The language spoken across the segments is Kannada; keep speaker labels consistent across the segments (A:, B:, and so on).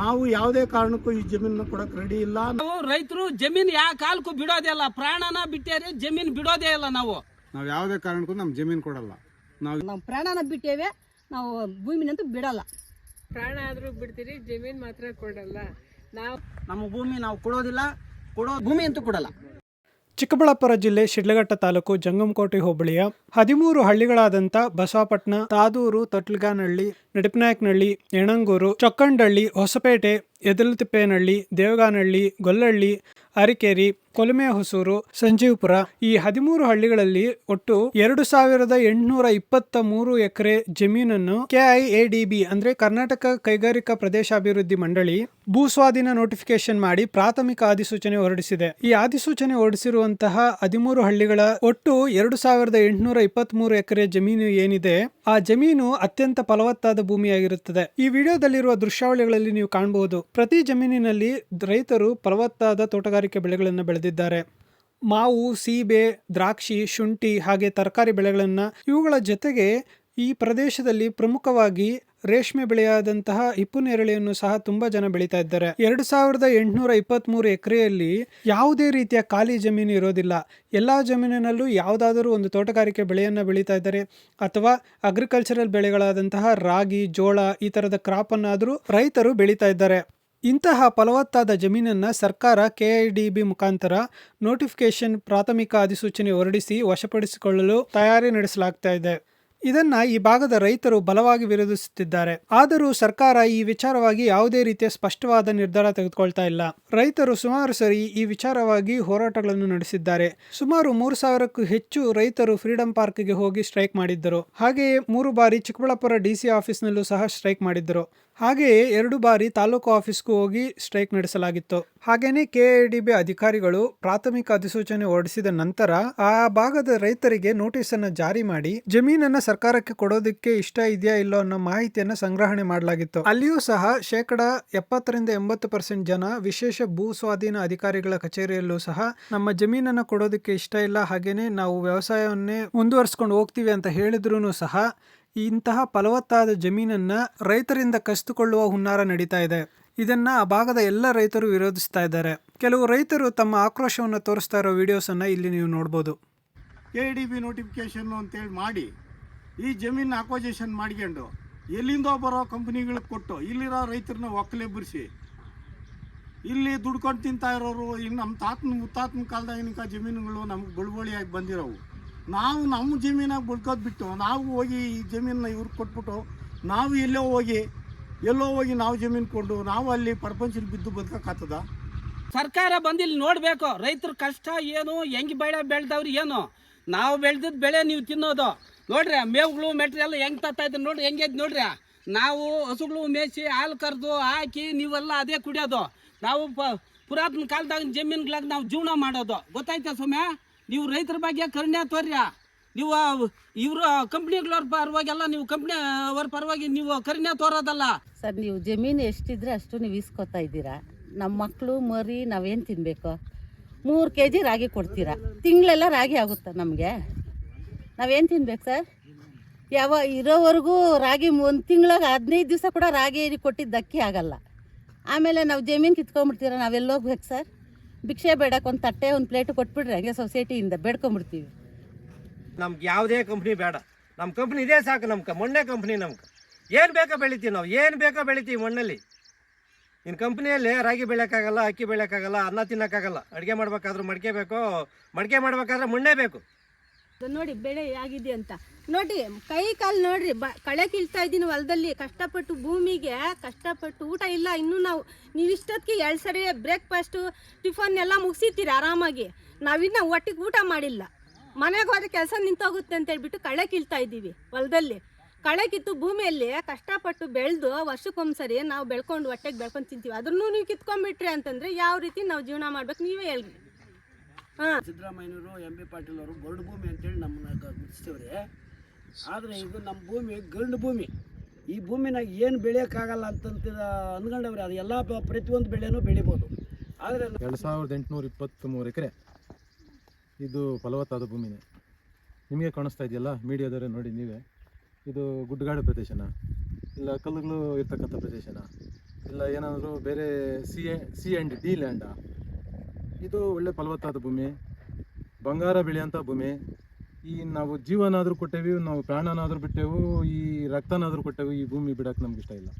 A: ನಾವು ಯಾವುದೇ ಕಾರಣಕ್ಕೂ ಈ ಜಮೀನನ್ನ ಕೊಡಕ್ ರೆಡಿ ಇಲ್ಲ.
B: ನಾವು ರೈತರು ಜಮೀನ್ ಯಾವ ಕಾಲಕ್ಕೂ ಬಿಡೋದೇ ಇಲ್ಲ ಪ್ರಾಣನ ಬಿಟ್ಟೇರಿ ಜಮೀನ್ ಬಿಡೋದೇ ಇಲ್ಲ ನಾವು.
C: ನಾವು ಯಾವುದೇ ಕಾರಣಕ್ಕೂ ನಮ್ಮ ಜಮೀನು ಕೊಡಲ್ಲ. ನಾವು
D: ನಾವು ಪ್ರಾಣನ ಬಿಟ್ಟೇವೆ ನಾವು ಭೂಮಿನಂತೂ ಬಿಡಲ್ಲ.
E: ಪ್ರಾಣ ಆದ್ರೂ ಬಿಡ್ತೀರಿ ಜಮೀನ್ ಮಾತ್ರ ಕೊಡಲ್ಲ. ನಾವು
B: ನಮ್ಮ ಭೂಮಿ ನಾವು ಕೊಡೋದಿಲ್ಲ ಕೊಡೋ ಭೂಮಿ ಅಂತೂ ಕೊಡಲ್ಲ.
F: ಚಿಕ್ಕಬಳ್ಳಾಪುರ ಜಿಲ್ಲೆ ಶಿಡ್ಲಘಟ್ಟ ತಾಲೂಕು ಜಂಗಮಕೋಟೆ ಹೋಬಳಿಯ ಹದಿಮೂರು ಹಳ್ಳಿಗಳಾದಂಥ ಬಸವಾಪಟ್ನ, ತಾದೂರು, ತೊಟ್ಲಗಾನಹಳ್ಳಿ, ನಡಿಪನಾಯಕನಹಳ್ಳಿ ಯಣಂಗೂರು ಚೊಕ್ಕಂಡಹಳ್ಳಿ, ಹೊಸಪೇಟೆ ಎದಲತಿಪ್ಪೇನಹಳ್ಳಿ ದೇವಗಾನಹಳ್ಳಿ, ಗೊಲ್ಲಹಳ್ಳಿ, ಅರಿಕೇರಿ, ಕೊಲಮೆ, ಹೊಸೂರು, ಸಂಜೀವಪುರ ಈ ಹದಿಮೂರು ಹಳ್ಳಿಗಳಲ್ಲಿ ಒಟ್ಟು ಎರಡು ಸಾವಿರದ ಎಂಟುನೂರ ಇಪ್ಪತ್ತ ಮೂರು ಎಕರೆ ಜಮೀನನ್ನು ಕೆಐಎಡಿಬಿ ಅಂದ್ರೆ ಕರ್ನಾಟಕ ಕೈಗಾರಿಕಾ ಪ್ರದೇಶಾಭಿವೃದ್ಧಿ ಮಂಡಳಿ ಭೂಸ್ವಾಧೀನ ನೋಟಿಫಿಕೇಶನ್ ಮಾಡಿ ಪ್ರಾಥಮಿಕ ಅಧಿಸೂಚನೆ ಹೊರಡಿಸಿದೆ. ಈ ಅಧಿಸೂಚನೆ ಹೊರಡಿಸಿರುವಂತಹ ಹದಿಮೂರು ಹಳ್ಳಿಗಳ ಒಟ್ಟು ಎರಡು ಸಾವಿರದ ಎಂಟುನೂರ ಇಪ್ಪತ್ತ್ ಮೂರು ಎಕರೆ ಜಮೀನು ಏನಿದೆ, ಆ ಜಮೀನು ಅತ್ಯಂತ ಫಲವತ್ತಾದ ಭೂಮಿಯಾಗಿರುತ್ತದೆ. ಈ ವಿಡಿಯೋದಲ್ಲಿರುವ ದೃಶ್ಯಾವಳಿಗಳಲ್ಲಿ ನೀವು ಕಾಣಬಹುದು. ಪ್ರತಿ ಜಮೀನಿನಲ್ಲಿ ರೈತರು ಫಲವತ್ತಾದ ತೋಟಗಾರಿಕೆ ಬೆಳೆಗಳನ್ನು ಬೆಳೆದಿದ್ದಾರೆ. ಮಾವು, ಸೀಬೆ, ದ್ರಾಕ್ಷಿ, ಶುಂಠಿ ಹಾಗೆ ತರಕಾರಿ ಬೆಳೆಗಳನ್ನು ಇವುಗಳ ಜೊತೆಗೆ ಈ ಪ್ರದೇಶದಲ್ಲಿ ಪ್ರಮುಖವಾಗಿ ರೇಷ್ಮೆ ಬೆಳೆಯಾದಂತಹ ಹಿಪ್ಪು ನೇರಳೆಯನ್ನು ಸಹ ತುಂಬಾ ಜನ ಬೆಳೀತಾ ಇದ್ದಾರೆ. ಎರಡು ಸಾವಿರದ ಎಂಟುನೂರ ಇಪ್ಪತ್ತ್ ಮೂರು ಎಕರೆಯಲ್ಲಿ ಯಾವುದೇ ರೀತಿಯ ಖಾಲಿ ಜಮೀನು ಇರೋದಿಲ್ಲ. ಎಲ್ಲ ಜಮೀನಿನಲ್ಲೂ ಯಾವುದಾದರೂ ಒಂದು ತೋಟಗಾರಿಕೆ ಬೆಳೆಯನ್ನು ಬೆಳೀತಾ ಇದ್ದಾರೆ. ಅಥವಾ ಅಗ್ರಿಕಲ್ಚರಲ್ ಬೆಳೆಗಳಾದಂತಹ ರಾಗಿ, ಜೋಳ ಈ ಥರದ ಕ್ರಾಪ್ ಅನ್ನಾದರೂ ರೈತರು ಬೆಳೀತಾ ಇದ್ದಾರೆ. ಇಂತಹ ಫಲವತ್ತಾದ ಜಮೀನನ್ನು ಸರ್ಕಾರ ಕೆಐಡಿಬಿ ಮುಖಾಂತರ ನೋಟಿಫಿಕೇಶನ್ ಪ್ರಾಥಮಿಕ ಅಧಿಸೂಚನೆ ಹೊರಡಿಸಿ ವಶಪಡಿಸಿಕೊಳ್ಳಲು ತಯಾರಿ ನಡೆಸಲಾಗ್ತಾ ಇದೆ. ಇದನ್ನು ಈ ಭಾಗದ ರೈತರು ಬಲವಾಗಿ ವಿರೋಧಿಸುತ್ತಿದ್ದಾರೆ. ಆದರೂ ಸರ್ಕಾರ ಈ ವಿಚಾರವಾಗಿ ಯಾವುದೇ ರೀತಿಯ ಸ್ಪಷ್ಟವಾದ ನಿರ್ಧಾರ ತೆಗೆದುಕೊಳ್ತಾ ಇಲ್ಲ. ರೈತರು ಸುಮಾರು ಸರಿ ಈ ವಿಚಾರವಾಗಿ ಹೋರಾಟಗಳನ್ನು ನಡೆಸಿದ್ದಾರೆ. ಸುಮಾರು ಮೂರು ಸಾವಿರಕ್ಕೂ ಹೆಚ್ಚು ರೈತರು ಫ್ರೀಡಂ ಪಾರ್ಕ್ಗೆ ಹೋಗಿ ಸ್ಟ್ರೈಕ್ ಮಾಡಿದ್ದರು. ಹಾಗೆಯೇ ಮೂರು ಬಾರಿ ಚಿಕ್ಕಬಳ್ಳಾಪುರ ಡಿಸಿ ಆಫೀಸ್ನಲ್ಲೂ ಸಹ ಸ್ಟ್ರೈಕ್ ಮಾಡಿದ್ದರು. ಹಾಗೆಯೇ ಎರಡು ಬಾರಿ ತಾಲೂಕು ಆಫೀಸ್ಗೂ ಹೋಗಿ ಸ್ಟ್ರೈಕ್ ನಡೆಸಲಾಗಿತ್ತು. ಹಾಗೆಯೇ ಕೆಐಡಿಬಿ ಅಧಿಕಾರಿಗಳು ಪ್ರಾಥಮಿಕ ಅಧಿಸೂಚನೆ ಹೊರಡಿಸಿದ ನಂತರ ಆ ಭಾಗದ ರೈತರಿಗೆ ನೋಟಿಸ್ ಅನ್ನು ಜಾರಿ ಮಾಡಿ ಜಮೀನನ್ನ ಸರ್ಕಾರಕ್ಕೆ ಕೊಡೋದಕ್ಕೆ ಇಷ್ಟ ಇದೆಯಾ ಇಲ್ಲೋ ಅನ್ನೋ ಮಾಹಿತಿಯನ್ನು ಸಂಗ್ರಹಣೆ ಮಾಡಲಾಗಿತ್ತು. ಅಲ್ಲಿಯೂ ಸಹ ಶೇಕಡ ಎಪ್ಪತ್ತರಿಂದ ಎಂಬತ್ತು ಪರ್ಸೆಂಟ್ ಜನ ವಿಶೇಷ ಭೂ ಸ್ವಾಧೀನ ಅಧಿಕಾರಿಗಳ ಕಚೇರಿಯಲ್ಲೂ ಸಹ ನಮ್ಮ ಜಮೀನನ್ನು ಕೊಡೋದಕ್ಕೆ ಇಷ್ಟ ಇಲ್ಲ ಹಾಗೇನೆ ನಾವು ವ್ಯವಸಾಯವನ್ನೇ ಮುಂದುವರಿಸ್ಕೊಂಡು ಹೋಗ್ತೀವಿ ಅಂತ ಹೇಳಿದ್ರು ಸಹ ಇಂತಹ ಫಲವತ್ತಾದ ಜಮೀನನ್ನು ರೈತರಿಂದ ಕಸಿದುಕೊಳ್ಳುವ ಹುನ್ನಾರ ನಡೀತಾ ಇದೆ. ಇದನ್ನು ಆ ಭಾಗದ ಎಲ್ಲ ರೈತರು ವಿರೋಧಿಸ್ತಾ ಇದ್ದಾರೆ. ಕೆಲವು ರೈತರು ತಮ್ಮ ಆಕ್ರೋಶವನ್ನು ತೋರಿಸ್ತಾ ಇರೋ ವಿಡಿಯೋಸನ್ನು ಇಲ್ಲಿ ನೀವು ನೋಡ್ಬೋದು.
A: ಎ ಡಿ ಬಿ ನೋಟಿಫಿಕೇಶನ್ ಅಂತೇಳಿ ಮಾಡಿ, ಈ ಜಮೀನು ಅಕ್ವಜೇಷನ್ ಮಾಡ್ಕೊಂಡು ಎಲ್ಲಿಂದೋ ಬರೋ ಕಂಪ್ನಿಗಳಿಗೆ ಕೊಟ್ಟು ಇಲ್ಲಿರೋ ರೈತರನ್ನ ಒಕ್ಕಲೆಬ್ಬರಿಸಿ ಇಲ್ಲಿ ದುಡ್ಕೊಂಡು ತಿಂತಾ ಇರೋರು, ಇನ್ನು ನಮ್ಮ ತಾತನ, ಮುತ್ತಾತನ ಕಾಲದಾಗ ಜಮೀನುಗಳು ನಮ್ಗೆ ಬಳುವಳಿಯಾಗಿ ಬಂದಿರೋವು. ನಾವು ನಮ್ಮ ಜಮೀನಾಗ ಗುಡ್ಕೋದ್ ಬಿಟ್ಟು ನಾವು ಹೋಗಿ ಈ ಜಮೀನನ್ನ ಇವ್ರಿಗೆ ಕೊಟ್ಬಿಟ್ಟು ನಾವು ಎಲ್ಲೋ ಹೋಗಿ ಎಲ್ಲೋ ಹೋಗಿ ನಾವು ಜಮೀನು ಕೊಂಡು ನಾವು ಅಲ್ಲಿ ಪ್ರಪಂಚದಲ್ಲಿ ಬಿದ್ದು ಬದುಕಕ್ಕಾಗ್ತದ?
B: ಸರ್ಕಾರ ಬಂದು ಇಲ್ಲಿ ನೋಡಬೇಕು, ರೈತರ ಕಷ್ಟ ಏನು, ಹೆಂಗ್ ಬೆಳೆ ಬೆಳೆದವ್ರು ಏನು? ನಾವು ಬೆಳೆದಿದ್ದ ಬೆಳೆ ನೀವು ತಿನ್ನೋದು. ನೋಡ್ರಿ, ಮೇವುಗಳು ಮೆಟೀರಿಯಲ್ ಹೆಂಗ್ ನೋಡಿ ನೋಡ್ರಿ ಹೆಂಗೈತೆ ನೋಡ್ರಿ? ನಾವು ಹಸುಗಳು ಮೇಸಿ ಹಾಲು ಕರೆದು ಹಾಕಿ ನೀವೆಲ್ಲ ಅದೇ ಕುಡಿಯೋದು. ನಾವು ಪುರಾತನ ಕಾಲದಾಗ ಜಮೀನ್ಗಳಾಗ ನಾವು ಜೀವನ ಮಾಡೋದು. ಗೊತ್ತಾಯ್ತಾ ಸೌಮ್ಯ? ನೀವು ರೈತರ ಬಗ್ಗೆ ಕರುಣ್ಯ ತೋರ್ಯ? ನೀವು ಇವರು ಕಂಪ್ನಿಗಳವ್ರ ಪರವಾಗೆಲ್ಲ ನೀವು ಕಂಪ್ನಿ ಅವ್ರ ಪರವಾಗಿ ನೀವು ಕರುಣ್ಯ ತೋರೋದಲ್ಲ.
D: ಸರ್, ನೀವು ಜಮೀನು ಎಷ್ಟಿದ್ರೆ ಅಷ್ಟು ನೀವು ಇಸ್ಕೊತಾ ಇದ್ದೀರಾ. ನಮ್ಮ ಮಕ್ಕಳು ಮರಿ, ನಾವೇನು ತಿನ್ನಬೇಕು ಮೂರು ಕೆ ಜಿ ರಾಗಿ ಕೊಡ್ತೀರಾ. ತಿಂಗಳೆಲ್ಲ ರಾಗಿ ಆಗುತ್ತೆ ನಮಗೆ? ನಾವೇನು ತಿನ್ಬೇಕು ಸರ್? ಯಾವ, ಇರೋವರೆಗೂ ರಾಗಿ ಒಂದು ತಿಂಗಳಾಗ ಹದಿನೈದು ದಿವಸ ಕೂಡ ರಾಗಿ ಕೊಟ್ಟಿದ್ದಕ್ಕಿ ಆಗಲ್ಲ. ಆಮೇಲೆ ನಾವು ಜಮೀನು ಕಿತ್ಕೊಂಡ್ಬಿಡ್ತೀರಾ, ನಾವೆಲ್ಲೋಗ್ಬೇಕು ಸರ್? ಭಿಕ್ಷೆ ಬೇಡಕ್ಕೆ ಒಂದು ತಟ್ಟೆ, ಒಂದು ಪ್ಲೇಟು ಕೊಟ್ಬಿಟ್ರೆ ಹಂಗೆ ಸೊಸೈಟಿಯಿಂದ ಬೇಡ್ಕೊಂಬಿಡ್ತೀವಿ.
G: ನಮ್ಗೆ ಯಾವುದೇ ಕಂಪ್ನಿ ಬೇಡ. ನಮ್ಮ ಕಂಪ್ನಿ ಇದೇ ಸಾಕು ನಮ್ಗೆ, ಮೊನ್ನೆ ಕಂಪ್ನಿ ನಮ್ಗೆ. ಏನು ಬೇಕೋ ಬೆಳಿತೀವಿ ನಾವು, ಏನು ಬೇಕೋ ಬೆಳಿತೀವಿ ಮಣ್ಣಲ್ಲಿ. ಇನ್ನು ಕಂಪ್ನಿಯಲ್ಲಿ ರಾಗಿ ಬೆಳೆಯೋಕ್ಕಾಗಲ್ಲ, ಅಕ್ಕಿ ಬೆಳೆಯೋಕ್ಕಾಗಲ್ಲ, ಅನ್ನ ತಿನ್ನೋಕ್ಕಾಗಲ್ಲ. ಅಡುಗೆ ಮಾಡಬೇಕಾದ್ರೂ ಮಡಿಕೆ ಬೇಕು, ಮಡಿಕೆ ಮಾಡಬೇಕಾದ್ರೆ ಮಣ್ಣೇ ಬೇಕು.
H: ನೋಡಿ, ಬೆಳೆ ಆಗಿದೆ ಅಂತ. ನೋಡಿ, ಕೈ ಕಾಲು ನೋಡ್ರಿ, ಬ ಕಳೆ ಕೀಳ್ತಾ ಇದ್ದೀನಿ ಹೊಲದಲ್ಲಿ. ಕಷ್ಟಪಟ್ಟು ಭೂಮಿಗೆ, ಕಷ್ಟಪಟ್ಟು ಊಟ ಇಲ್ಲ. ಇನ್ನೂ ನಾವು, ನೀವು ಇಷ್ಟೊತ್ತಿಗೆ ಎರಡು ಸರಿ ಬ್ರೇಕ್ಫಾಸ್ಟು ಟಿಫನ್ ಎಲ್ಲ ಮುಗಿಸಿರ್ತೀರಿ ಆರಾಮಾಗಿ. ನಾವಿನ್ನ ಒಟ್ಟಿಗೆ ಊಟ ಮಾಡಿಲ್ಲ. ಮನೆಗೆ ಹೋದ್ರೆ ಕೆಲಸ ನಿಂತೋಗುತ್ತೆ ಅಂತ ಹೇಳ್ಬಿಟ್ಟು ಕಳೆ ಕೀಳ್ತಾ ಇದ್ದೀವಿ ಹೊಲದಲ್ಲಿ. ಕಳೆ ಕಿತ್ತು ಭೂಮಿಯಲ್ಲಿ ಕಷ್ಟಪಟ್ಟು ಬೆಳೆದು ವರ್ಷಕ್ಕೊಂದ್ಸರಿ ನಾವು ಬೆಳ್ಕೊಂಡು ಹೊಟ್ಟೆಗೆ ಬೆಳ್ಕೊಂಡು ತಿಂತೀವಿ. ಅದನ್ನು ನೀವು ಕಿತ್ಕೊಂಡ್ಬಿಟ್ರಿ ಅಂತಂದ್ರೆ ಯಾವ ರೀತಿ ನಾವು ಜೀವನ ಮಾಡ್ಬೇಕು ನೀವೇ ಹೇಳ್ರಿ.
I: ಸಿದ್ದರಾಮಯ್ಯನವರು ಎಂ ಬಿ ಪಾಟೀಲ್ ಅವರು ಗರುಡು ಭೂಮಿ ಅಂತೇಳಿ ನಮ್ಮನ್ನ ಗುರುತಿಸ್ತೇವ್ರಿ ಆದರೆ ಇದು ನಮ್ಮ ಭೂಮಿ ಗರುಡು ಭೂಮಿ. ಈ ಭೂಮಿನಾಗ ಏನು ಬೆಳೆಯೋಕ್ಕಾಗಲ್ಲ ಅಂತ ಅಂದ್ಕೊಂಡವ್ರೆ ಅದು ಎಲ್ಲ ಪ್ರತಿಯೊಂದು ಬೆಳೆನೂ ಬೆಳಿಬೋದು. ಆದರೆ
C: ಎರಡು ಸಾವಿರದ ಎಂಟುನೂರ ಇಪ್ಪತ್ತ್ಮೂರು ಎಕರೆ. ಇದು ಫಲವತ್ತಾದ ಭೂಮಿನೇ. ನಿಮಗೆ ಕಾಣಿಸ್ತಾ ಇದೆಯಲ್ಲ ಮೀಡಿಯಾದವರೇ ನೋಡಿ ನೀವೇ. ಇದು ಗುಡ್ಡಗಾಡು ಪ್ರದೇಶನ? ಇಲ್ಲ ಕಲ್ಲುಗಳು ಇರ್ತಕ್ಕಂಥ ಪ್ರದೇಶನ? ಇಲ್ಲ ಏನಾದರೂ ಬೇರೆ ಸಿ ಸಿ ಆ್ಯಂಡ್ ಡಿ ಲ್ಯಾಂಡಾ ಇದು ಒಳ್ಳೆ ಫಲವತ್ತಾದ ಭೂಮಿ. ಬಂಗಾರ ಬೆಳೆಯೋಂಥ ಭೂಮಿ. ಈ ನಾವು ಜೀವನಾದರೂ ಕೊಟ್ಟೇವಿ, ನಾವು ಪ್ರಾಣನಾದರೂ ಬಿಟ್ಟೆವು, ಈ ರಕ್ತನಾದರೂ ಕೊಟ್ಟೆವು, ಈ ಭೂಮಿ ಬಿಡೋಕೆ ನಮ್ಗೆ ಇಷ್ಟ ಇಲ್ಲ.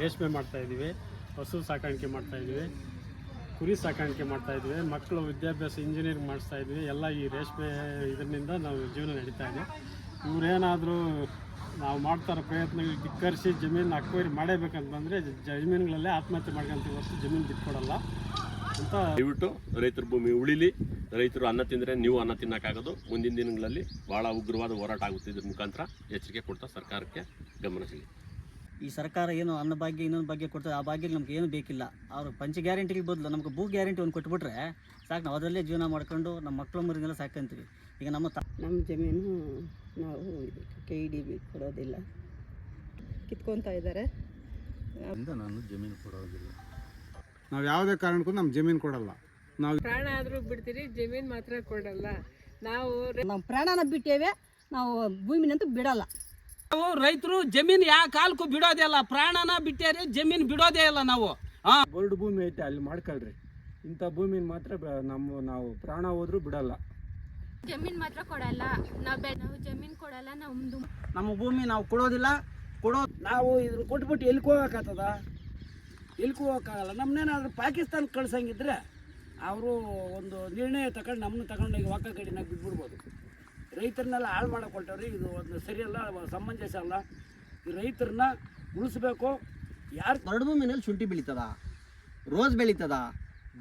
J: ರೇಷ್ಮೆ ಮಾಡ್ತಾ ಇದ್ದೀವಿ, ಹಸು ಸಾಕಾಣಿಕೆ ಮಾಡ್ತಾ ಇದ್ದೀವಿ, ಕುರಿ ಸಾಕಾಣಿಕೆ ಮಾಡ್ತಾ ಇದ್ದೀವಿ, ಮಕ್ಕಳು ವಿದ್ಯಾಭ್ಯಾಸ ಇಂಜಿನಿಯರಿಂಗ್ ಮಾಡಿಸ್ತಾ ಇದ್ವಿ ಎಲ್ಲ ಈ ರೇಷ್ಮೆ ಇದರಿಂದ ನಾವು ಜೀವನ ನಡೀತಾ ಇದೆ. ಇವರೇನಾದರೂ ನಾವು ಮಾಡ್ತಾರ ಪ್ರಯತ್ನಗಳು ಕಿಕ್ಕರಿಸಿ ಜಮೀನು ಅಕ್ವೈರಿ ಮಾಡೇಬೇಕಂತ ಬಂದರೆ ಜಮೀನುಗಳಲ್ಲೇ ಆತ್ಮಹತ್ಯೆ ಮಾಡ್ಕೊಂತೀವಿ ಹೊರತು ಜಮೀನು ಬಿಟ್ಕೊಡಲ್ಲ. ಅಂತ
K: ದಯವಿಟ್ಟು ರೈತರ ಭೂಮಿ ಉಳಿಲಿ. ರೈತರು ಅನ್ನ ತಿಂದರೆ ನೀವು ಅನ್ನ ತಿನ್ನಕ್ಕಾಗೋದು. ಮುಂದಿನ ದಿನಗಳಲ್ಲಿ ಭಾಳ ಉಗ್ರವಾದ ಹೋರಾಟ ಆಗುತ್ತೆ ಇದ್ರ ಮುಖಾಂತರ ಎಚ್ಚರಿಕೆ ಕೊಡ್ತಾ ಸರ್ಕಾರಕ್ಕೆ ಗಮನ ಸಿಗಲಿ
L: ಈ ಸರ್ಕಾರ ಏನು ಅನ್ನ ಭಾಗ್ಯ ಇನ್ನೊಂದು ಭಾಗ್ಯ ಕೊಡ್ತದೆ ಆ ಭಾಗ್ಯ ನಮ್ಗೆ ಏನು ಬೇಕಿಲ್ಲ. ಅವರು ಪಂಚ ಗ್ಯಾರಂಟಿಗೆ ಬದಲು ನಮ್ಗೆ ಭೂ ಗ್ಯಾರಂಟಿ ಒಂದು ಕೊಟ್ಬಿಟ್ರೆ ಸಾಕು ನಾವು ಅದರಲ್ಲೇ ಜೀವನ ಮಾಡ್ಕೊಂಡು ನಮ್ಮ ಮಕ್ಕಳು ಮರಿನೆಲ್ಲ ಸಾಕಂತೀವಿ ಈಗ ನಮ್ಮ ತ
E: ನಮ್ಮ ಜಮೀನು ನಾವು ಕೆ ಇ ಡಿ ಬಿ ಕೊಡೋದಿಲ್ಲ. ಕಿತ್ಕೊತಾ ಇದ್ದಾರೆ.
C: ನಾನು ಜಮೀನು ಕೊಡೋದಿಲ್ಲ.
A: ನಾವು ಯಾವುದೇ ಕಾರಣಕ್ಕೂ ನಮ್ಮ ಜಮೀನು ಕೊಡಲ್ಲ. ನಾವು
E: ಪ್ರಾಣ ಆದರೂ ಬಿಡ್ತೀರಿ ಜಮೀನು ಮಾತ್ರ ಕೊಡಲ್ಲ. ನಾವು
H: ನಮ್ಮ ಪ್ರಾಣನ ಬಿಟ್ಟೇವೆ ನಾವು ಭೂಮಿನಂತೂ ಬಿಡಲ್ಲ.
B: ನಾವು ರೈತರು ಜಮೀನು ಯಾವ ಕಾಲಕ್ಕೂ ಬಿಡೋದೇ ಇಲ್ಲ ಪ್ರಾಣನ ಬಿಟ್ಟೇರಿ ಜಮೀನು ಬಿಡೋದೇ ಇಲ್ಲ ನಾವು. ಹಾಂ
J: ಬೋರ್ಡ್ ಭೂಮಿ ಐತೆ ಅಲ್ಲಿ ಮಾಡ್ಕೊಳ್ರಿ. ಇಂಥ ಭೂಮಿನ ಮಾತ್ರ ನಮ್ಮ ನಾವು ಪ್ರಾಣ ಹೋದ್ರೂ ಬಿಡಲ್ಲ.
H: ಜಮೀನು ಮಾತ್ರ ಕೊಡಲ್ಲ. ನಾವು ಬೆ ನಾವು ಜಮೀನು ಕೊಡಲ್ಲ ನಮ್ಮದು
L: ನಮ್ಮ ಭೂಮಿ ನಾವು ಕೊಡೋದಿಲ್ಲ. ಕೊಡೋ
I: ನಾವು ಇದನ್ನ ಕೊಟ್ಬಿಟ್ಟು ಎಲ್ಲಿ ಹೋಗೋಕ್ಕಾಗ್ತದ ಎಲ್ಗೆ ಹೋಗೋಕ್ಕಾಗಲ್ಲ. ನಮ್ಮನ್ನೇನಾದ್ರೂ ಪಾಕಿಸ್ತಾನ ಕಳ್ಸಂಗಿದ್ರೆ ಅವರು ಒಂದು ನಿರ್ಣಯ ತಗೊಂಡು ನಮ್ಮನ್ನ ತಗೊಂಡೋಗಿ ವಾಕ ಕಡಿನಾಗ ಬಿಟ್ಬಿಡ್ಬೋದು. ರೈತರನ್ನೆಲ್ಲ ಹಾಳು ಮಾಡಕ್ಕೆ ಹೊರಟವ್ರಿ ಇದು ಒಂದು ಸರಿಯಲ್ಲ, ಸಮಂಜಸ ಅಲ್ಲ. ಈ ರೈತರನ್ನ ಉಳಿಸ್ಬೇಕು. ಯಾರು
L: ಕರಡು ಭೂಮಿನಲ್ಲಿ ಶುಂಠಿ ಬೆಳೀತದ, ರೋಸ್ ಬೆಳೀತದ,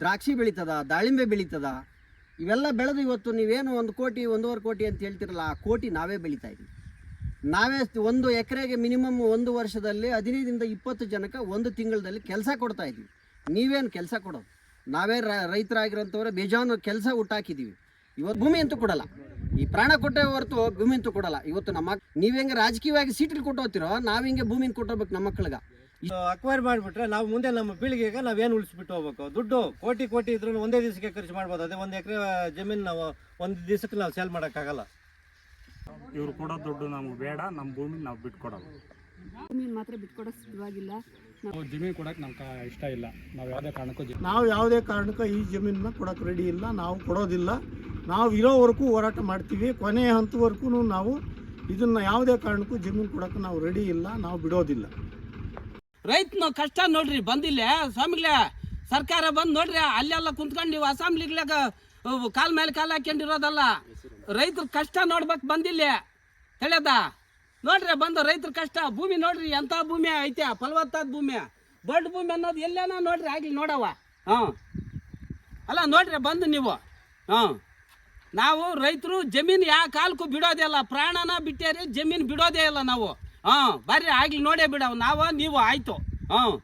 L: ದ್ರಾಕ್ಷಿ ಬೆಳೀತದ, ದಾಳಿಂಬೆ ಬೆಳೀತದ, ಇವೆಲ್ಲ ಬೆಳೆದು ಇವತ್ತು ನೀವೇನು ಒಂದು ಕೋಟಿ, ಒಂದೂವರೆ ಕೋಟಿ ಅಂತ ಹೇಳ್ತಿರಲ್ಲ, ಆ ಕೋಟಿ ನಾವೇ ಬೆಳೀತಾ ಇದ್ದೀವಿ ನಾವೇ ಒಂದು ಎಕರೆಗೆ ಮಿನಿಮಮ್ ಒಂದು ವರ್ಷದಲ್ಲಿ ಹದಿನೈದರಿಂದ ಇಪ್ಪತ್ತು ಜನಕ್ಕೆ ಒಂದು ತಿಂಗಳಲ್ಲಿ ಕೆಲಸ ಕೊಡ್ತಾ ಇದ್ದೀವಿ ನೀವೇನು ಕೆಲಸ ಕೊಡೋದು? ನಾವೇ ರೈತರಾಗಿರೋಂಥವ್ರೆ ಬೇಜಾನು ಕೆಲಸ ಹುಟ್ಟಾಕಿದ್ದೀವಿ. ಇವತ್ತು ಭೂಮಿ ಅಂತೂ ಕೊಡಲ್ಲ. ಈ ಪ್ರಾಣ ಕೊಟ್ಟೆ ಹೊರತು ಭೂಮಿ ಅಂತೂ ಕೊಡಲ್ಲ. ಇವತ್ತು ನಮ್ಮ ನೀವು ಹೆಂಗೆ ರಾಜಕೀಯವಾಗಿ ಸೀಟಲ್ಲಿ ಕೊಟ್ಟೋತಿರೋ ನಾವು ಹಿಂಗೆ ಭೂಮಿನ ಕೊಟ್ಟೋಗ್ಬೇಕು ನಮ್ಮ ಮಕ್ಕಳಿಗೆ.
G: ಅಕ್ವೈರ್ ಮಾಡಿಬಿಟ್ರೆ ನಾವು ಮುಂದೆ ನಮ್ಮ ಪೀಳಿಗೆಗೆ ನಾವೇನು ಉಳಿಸ್ಬಿಟ್ಟು ಹೋಗ್ಬೇಕು? ದುಡ್ಡು ಕೋಟಿ ಕೋಟಿ ಇದ್ರೂ ಒಂದೇ ದಿವಸಕ್ಕೆ ಖರ್ಚು ಮಾಡ್ಬೋದು. ಅದೇ ಒಂದು ಎಕರೆ ಜಮೀನು ನಾವು ಒಂದು ದಿವಸಕ್ಕೆ ನಾವು ಸೇಲ್ ಮಾಡೋಕ್ಕಾಗಲ್ಲ.
J: ಇವ್ರು ಕೊಡೋ ದುಡ್ಡು ನಮ್ಗೆ ಬೇಡ ನಮ್ಮ ಭೂಮಿ ನಾವು ಬಿಟ್ಕೊಡೋದು.
E: ಜಮೀನು ಮಾತ್ರ ಬಿಟ್ಕೊಡೋ ಸಿದ್ಧವಾಗಿಲ್ಲ
J: ನಾವು ಜಮೀನು ಕೊಡಕ್ಕೆ ನಮ್ಗೆ ಇಷ್ಟ ಇಲ್ಲ. ನಾವು ಯಾವುದೇ ಕಾರಣಕ್ಕೂ
A: ನಾವು ಯಾವುದೇ ಕಾರಣಕ್ಕೂ ಈ ಜಮೀನನ್ನ ಕೊಡೋಕೆ ರೆಡಿ ಇಲ್ಲ. ನಾವು ಕೊಡೋದಿಲ್ಲ. ನಾವು ಇರೋವರೆಗೂ ಹೋರಾಟ ಮಾಡ್ತೀವಿ. ಕೊನೆಯ ಹಂತವರೆಗೂ ನಾವು ಇದನ್ನು ಯಾವುದೇ ಕಾರಣಕ್ಕೂ ಜಮೀನು ಕೊಡೋಕೆ ನಾವು ರೆಡಿ ಇಲ್ಲ. ನಾವು ಬಿಡೋದಿಲ್ಲ.
B: ರೈತನ ಕಷ್ಟ ನೋಡ್ರಿ ಬಂದಿಲ್ಲ. ಸ್ವಾಮಿಗಳೇ ಸರ್ಕಾರ ಬಂದು ನೋಡ್ರಿ. ಅಲ್ಲೆಲ್ಲ ಕುಂತ್ಕೊಂಡು ನೀವು ಅಸೆಂಬ್ಲಿಗ್ಲಾಗ ಕಾಲ್ ಮೇಲೆ ಕಾಲ್ ಹಾಕೊಂಡಿರೋದಲ್ಲ ರೈತರ ಕಷ್ಟ ನೋಡ್ಬೇಕು ಬಂದಿಲ್ಲ? ಹೇಳ್ಯದ? ನೋಡ್ರಿ, ಬಂದು ರೈತರ ಕಷ್ಟ. ಭೂಮಿ ನೋಡ್ರಿ ಎಂಥ ಭೂಮಿ ಐತೆ? ಫಲವತ್ತಾದ ಭೂಮಿ. ದೊಡ್ಡ ಭೂಮಿ ಅನ್ನೋದು ಎಲ್ಲೇನ ನೋಡ್ರಿ, ಆಗ್ಲಿ ನೋಡವ ಹಾಂ ಅಲ್ಲ, ನೋಡ್ರಿ, ಬಂದು ನೀವು. ಹಾಂ ನಾವು ರೈತರು ಜಮೀನು ಯಾವ ಕಾಲಕ್ಕೂ ಬಿಡೋದೇ ಇಲ್ಲ. ಪ್ರಾಣನ ಬಿಟ್ಟೇರಿ ಜಮೀನು ಬಿಡೋದೇ ಇಲ್ಲ ನಾವು. ಹಾಂ ಬರ್ರಿ, ಆಗ್ಲಿ ನೋಡೇ ಬಿಡವು. ನಾವು, ನೀವು, ಆಯಿತು. ಹಾಂ